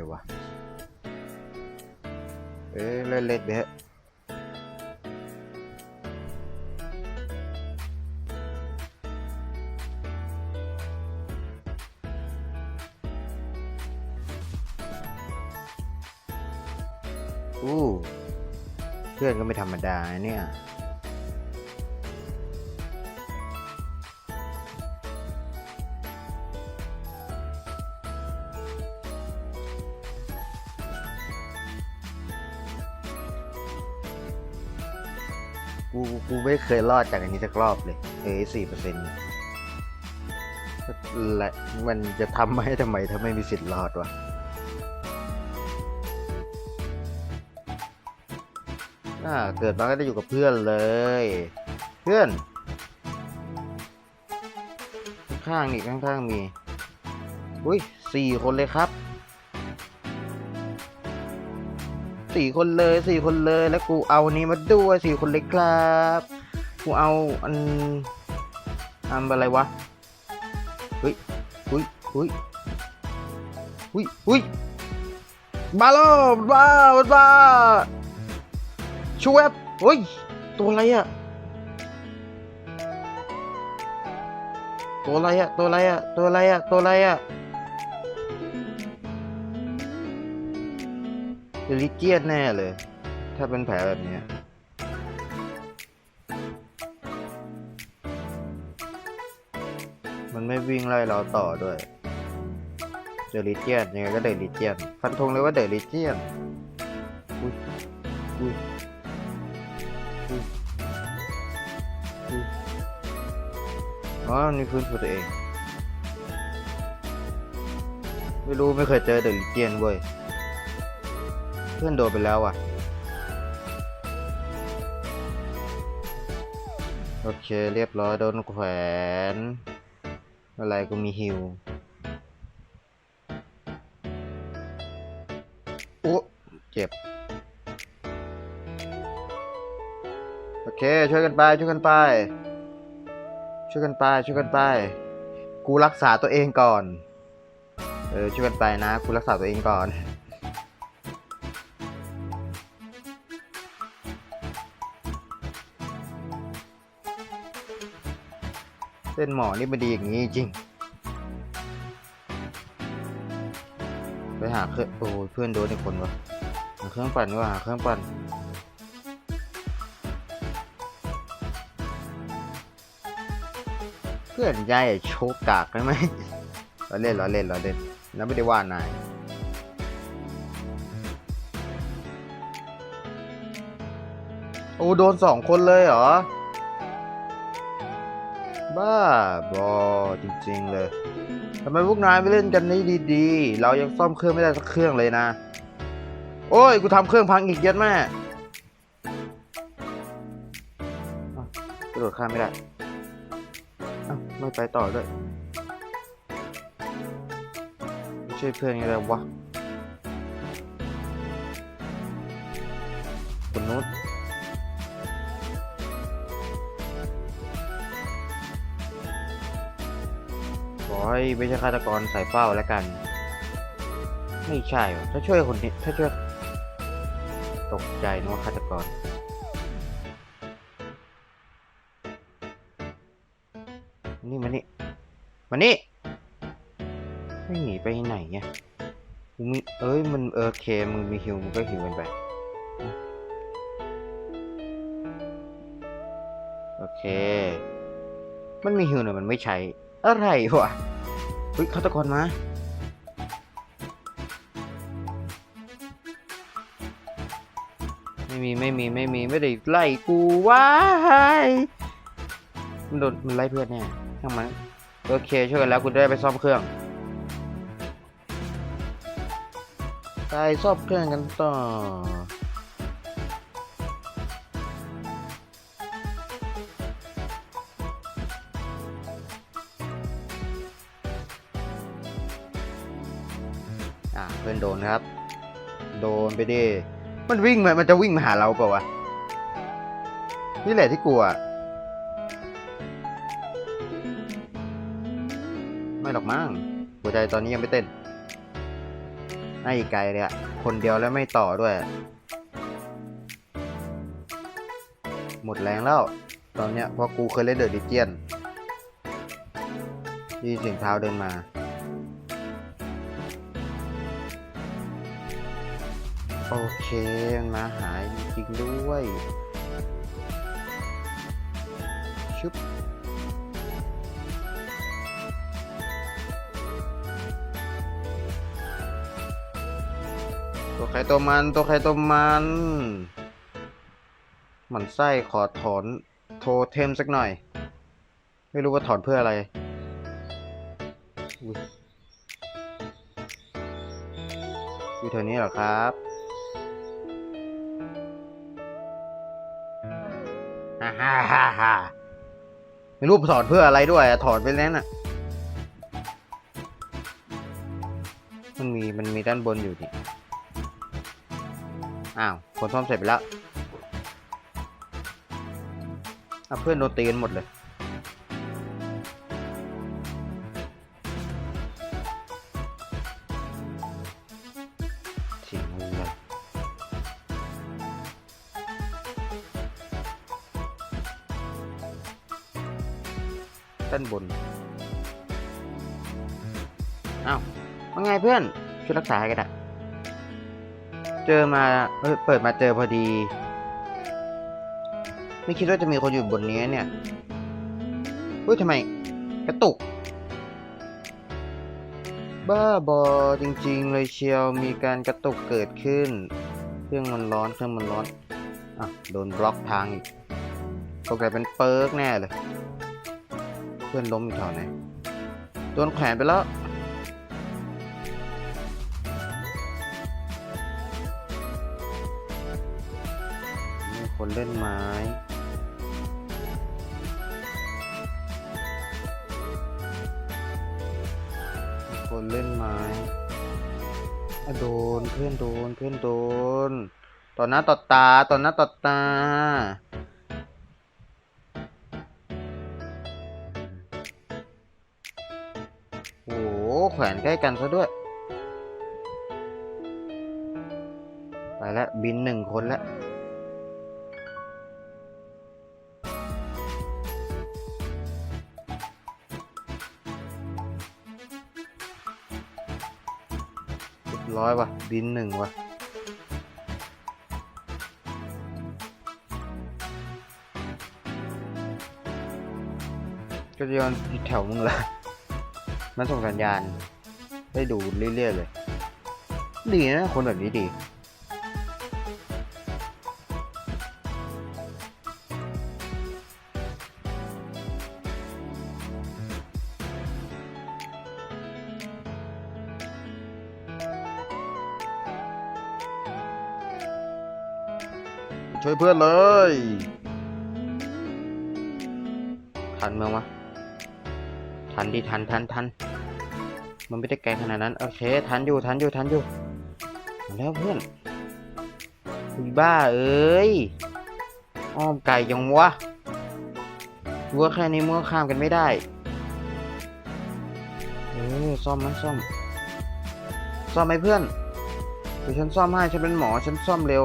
เลยวะเอ้ยเล่นเล่นไปเถอะอู้เพื่อนก็ไม่ธรรมดาเนี่ย ไม่เคยรอดจากอันนี้สักรอบเลย เอ้สี่เปอร์เซ็นต์และมันจะทำให้ทำไมถ้าไม่มีสิทธิ์รอดวะน่าเกิดมาก็ได้อยู่กับเพื่อนเลย เพื่อน ข้างนี่ข้างๆมี อุ้ยสี่คนเลยครับ สี่คนเลยสี่คนเลยแล้วกูเอาอันนี้มาด้วยสี่คนเลยครับกูเอาอันอันอะไรวะเฮ้ยเฮ้ยเฮ้ยเฮ้ยเฮ้ยมาแล้วมามาชูแวบเฮ้ยตัวอะไรอะตัวอะไรอะตัวอะไรอะตัวอะไรอะตัวอะไรอะ ลิเจียนแน่เลย ถ้าเป็นแผลแบบนี้มันไม่วิ่งไล่เราต่อด้วย เดลิเจียนยังไงก็เดลิเจียน ฟันธงเลยว่าเดลิเจียนอุ้ยอุ้ยอุ้ยอุ้ยอ๋อนี่พื้นตัวเอง ไม่รู้ไม่เคยเจอเดลิเจียนเว้ย พื่อนโดนไปแล้วอะ โอเคเรียบร้อยโดนแขวน อะไรก็มีฮิวโอ้เจ็บ โอเค ช่วยกันไป ช่วยกันไป ช่วยกันไป ช่วยกันไป กูรักษาตัวเองก่อน เออ ช่วยกันไปนะ กูรักษาตัวเองก่อน ส้นหมอนี่มันดีอย่างนี้จริง ไปหาเครื่องโอ้ยเพื่อนโดนอีกคนวะหาเครื่องปั่นดีกว่าหาเครื่องปั่นเพื่อนยายโชกกากได้ไหมเราเล่นเราเล่นเราเล่นแล้วไม่ได้ว่านายโอ้โดนสองคนเลยเหรอ บ้าบอจริง ๆ เลยทำไมพวกนายไม่เล่นกันนี่ดีๆ เรายังซ่อมเครื่องไม่ได้สักเครื่องเลยนะ โอ้ย กูทำเครื่องพังอีกเยัดแม่กระโดดข้ามไม่ได้ไม่ไปต่อด้วยไม่ช่วยเพื่อนยังไงวะคนนู้ อให้ไม่ใช่ฆาตกรสายเฝ้าแล้วกัน ไม่ใช่หรอถ้าช่วยคนนี้ถ้าช่วย ตกใจนึกว่าฆาตกร นี่มานี่มานี่ไม่หนีไปไหนไงมึงมีเอ้ยมันเออเคมึงมีฮิวมึงก็ฮิวมันไปโอเค มันมีฮิวหน่อยมันไม่ใช้ อะไรวะ ฮ้ยฆาตกรมาไม่มีไม่มีไม่มีไม่ได้ไล่กูว้ายมันโดนมันไล่เพื่อนแน่ช่างมันโอเคช่วยกันแล้วกูได้ไปซ่อมเครื่องไปซ่อมเครื่องกันต่อ่าเพื่อนโดนครับ โดนไปดิ มันวิ่งมามันจะวิ่งมาหาเราเปล่าวะ นี่แหละที่กลัว ไม่หรอกมั้งหัวใจตอนนี้ยังไม่เต้นไอ้ไกลเลยอะคนเดียวแล้วไม่ต่อด้วย หมดแรงแล้ว ตอนเนี้ยเพราะกูเคยเล่นเดอะดิเจียนยี่เสียงเท้าเดินมา โอเคมาหายจริงด้วย ชุบตัวใครตัวมันตัวใครตัวมันหมันไส้ขอถอนโทเทมสักหน่อย ไม่รู้ว่าถอนเพื่ออะไรอยู่แถวนี้เหรอครับ ฮ่าฮ่าฮ่ารูปถอดเพื่ออะไรด้วยอะถอดไปแล้วน่ะ มันมีมันมีด้านบนอยู่นี่อ้าวคนซ่อมเสร็จไปแล้วเพื่อนโดนตีกันหมดเลย ด้านบนอ้าวว่าไงเพื่อนช่วยรักษาให้กันอะเจอมาเเปิดมาเจอพอดี ไม่คิดว่าจะมีคนอยู่บนนี้เนี่ยเฮ้ยทำไม กระตุก บ้าบอจริง ๆ เลยเชียวมีการกระตุกเกิดขึ้น เครื่องมันร้อนเครื่องมันร้อนอะโดนบล็อกทางอีกก็กลายเป็นเปิร์กแน่เลย เพื่อนล้มอยู่แถวไหนโดนแขวนไปแล้วคนเล่นไม้คนเล่นไม้โดนเพื่อนโดนเพื่อนโดนต่อหน้าต่อตาต่อหน้าต่อตา แขวนใกล้กันซะด้วย ไปแล้วบินหนึ่งคนแล้วร้อยว่ะ บินหนึ่งว่ะ ก็จะยอนแถวมึงละ มันส่งสัญญาณได้ดูเรื่อยๆเลย ดีนะ คนแบบนี้ดี ช่วยเพื่อนเลย ทันเมืองมะ ทันดิทันทันทันมันไม่ได้ไกลขนาดนั้น โอเคทันอยู่ทันอยู่ทันอยู่แล้วเพื่อนคุยบ้าเอ้ยอ้อมไก่ยังวะวัวแค่นี้มื่อข้ามกันไม่ได้เออซ่อมมันซ่อมซ่อมไหมเพื่อนเดี๋ยวฉันซ่อมให้ฉันเป็นหมอฉันซ่อมเร็ว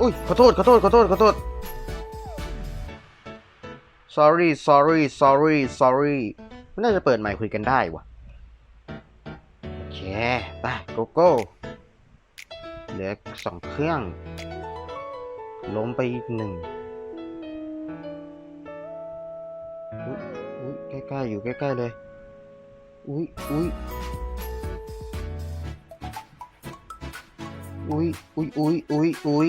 อุ้ยขอโทษขอโทษขอโทษขอโทษ sorry sorry sorry sorry ม่น่าจะเปิดใหม่คุยกันได้วะโอเคไปโกโก้เหลือสองเครื่อง ล้มไปอีกหนึ่งอุ้ยอุ้ยใกล้ๆอยู่ใกล้ๆเลย อุ้ยอุ้ยอุ้ยอุ้ยอุ้ยอุ้ยอุ้ย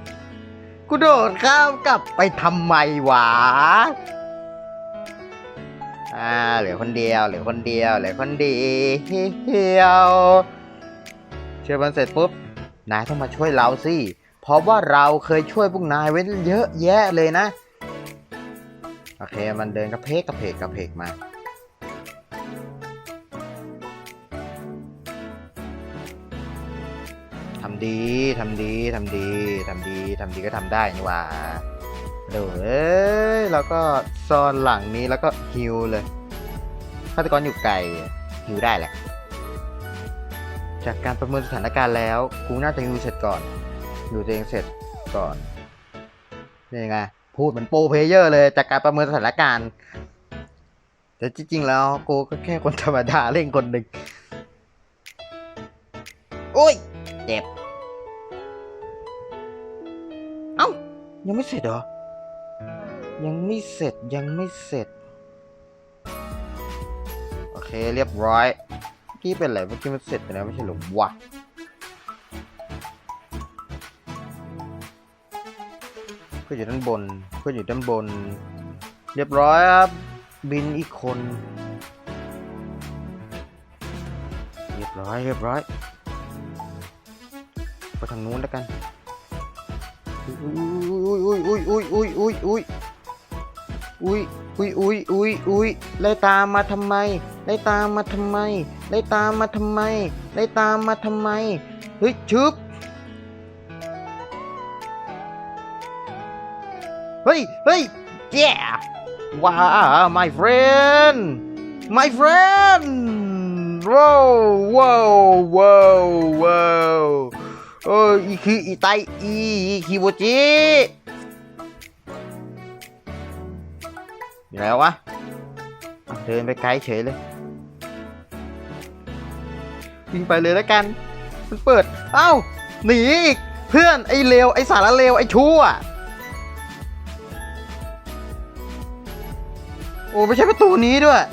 กูโดดข้ามกลับไปทำไมวะ อ่าเหลือคนเดียวเหลือคนเดียวเหลือคนเดียวเชื่อมันเสร็จปุ๊บนายต้องมาช่วยเราสิเพราะว่าเราเคยช่วยพวกนายไว้เยอะแยะเลยนะ โอเคมันเดินกระเพกกระเพกกระเพกมาำดีทำดีทำดีทำดีทำดีก็ทำได้นี่หว่าเดี๋ยวเอ้ยแล้วก็ซ่อนหลังนี้แล้วก็ฮิวเลยฆาตกรอยู่ไกลฮิวได้แหละ จากการประเมินสถานการณ์แล้วกูน่าจะฮิวเสร็จก่อนดูตัวเองเสร็จก่อนนี่ไงพูดเหมือนโปรเพเยอร์เลยจากการประเมินสถานการณ์ แต่จริง ๆ แล้วกูก็แค่คนธรรมดาเล่นคนหนึ่งโอ้ย เจ็บ ยังไม่เสร็จเหรอ ยังไม่เสร็จยังไม่เสร็จ โอเคเรียบร้อยเมื่เป็นอะไรเมื่อกี้มันเสร็จไปแล้วไม่ใช่หรอวะเพื่ออยู่ด้านบนเพื่ออยู่ด้านบน เรียบร้อยครับบินอีกคน เรียบร้อยเรียบร้อยไปทางนู้นแล้วกัน อุ้ยอุ้ยอุ้ยอุ้ยอุ้ยอุ้ยอุ้ยอุ้ยอุ้ยอุ้ยอุ้ยไล่ตามมาทำไมไล่ตามมาทำไมไล่ตามมาทำไมไล่ตามมาทำไมเฮ้ยชึบเฮ้ยเฮ้ย yeah ว้า my friend my friend ว้าวว้าวว้าวว้าว เอออีคืออีไตอีอีคิโบจิอยู่แล้ววะอะเดินไปไกลเฉยเลยวิ่งไปเลยแล้วกัน มันเปิด เอ้า หนีอีก เพื่อน ไอ้เลว ไอ้สารเลว ไอ้ชั่ว โอ้ ไม่ใช่ประตูนี้ด้วย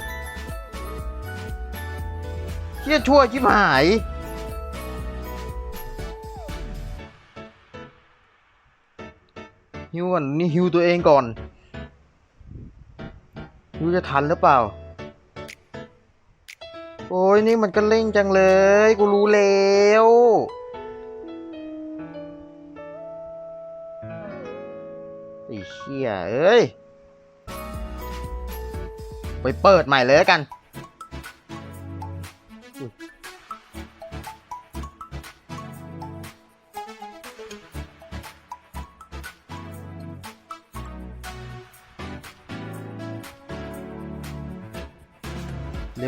เชี่ยชั่วชิบหาย ฮิวก่อนนี่ฮิวตัวเองก่อนฮิวจะทันหรือเปล่า โอ้ยนี่มันก็เร่งจังเลย กูรู้แล้วไอ้เชี่ยเอ้ย ไปเปิดใหม่เลยกัน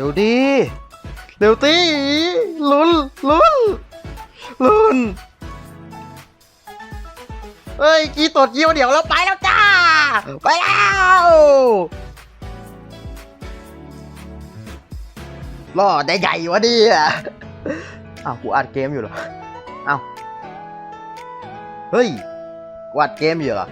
ร็วดีเร็วตีลุ้นลุ้นลุ้นเฮ้ยกีตดยิ้วเดี๋ยวเราไปแล้วจ้า ไปแล้วล่อได้ใหญ่วะดิอะอ้าวกูอัดเกมอยู่เหรออ้าวเฮ้ยกูอัดเกมอยู่เหรอ